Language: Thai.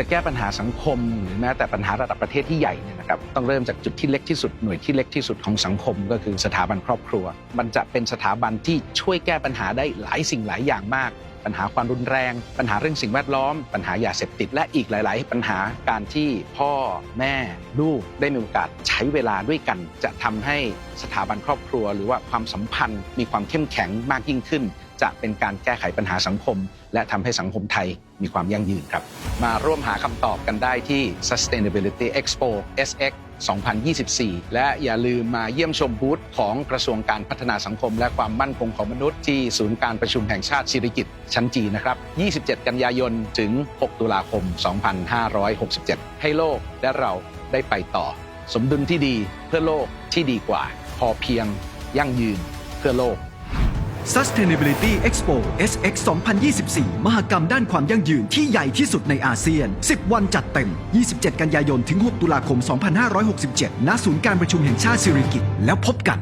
จะแก้ปัญหาสังคมหรือแม้แต่ปัญหาระดับประเทศที่ใหญ่เนี่ยนะครับต้องเริ่มจากจุดที่เล็กที่สุดหน่วยที่เล็กที่สุดของสังคม ก็คือสถาบันครอบครัว มันจะเป็นสถาบันที่ช่วยแก้ปัญหาได้หลายสิ่งหลายอย่างมาก ปัญหาความรุนแรง ปัญหาเรื่องสิ่งแวดล้อม ปัญหายาเสพติด และอีกหลาย ๆ ปัญหาการที่พ่อแม่ลูกได้มีโอกาสใช้เวลาด้วยกัน จะทำให้สถาบันครอบครัว หรือว่าความสัมพันธ์ มีความเข้มแข็งมากยิ่งขึ้น จะเป็นการแก้ไขปัญหาสังคม และทำให้สังคมไทยมีความยั่งยืนครับ มาร่วมหาคำตอบกันได้ที่ Sustainability Expo SX 2024 และอย่าลืมมาเยี่ยมชมบูธของกระทรวงการพัฒนาสังคม และความมั่นคงของมนุษย์ที่ศูนย์การประชุมแห่งชาติสิริกิติ์ชั้นจีนะครับ 27 กันยายนถึง 6 ตุลาคม 2567 ให้โลกและเราได้ไปต่อ สมดุลที่ดีเพื่อโลกที่ดีกว่า พอเพียงยั่งยืนเพื่อโลก Sustainability Expo SX 2024 มหกรรมด้านความยั่งยืนที่ใหญ่ที่สุดในอาเซียน 10 วันจัดเต็ม 27 กันยายน ถึง 6 ตุลาคม 2567 ณ ศูนย์การประชุมแห่งชาติสิริกิติ์แล้วพบกัน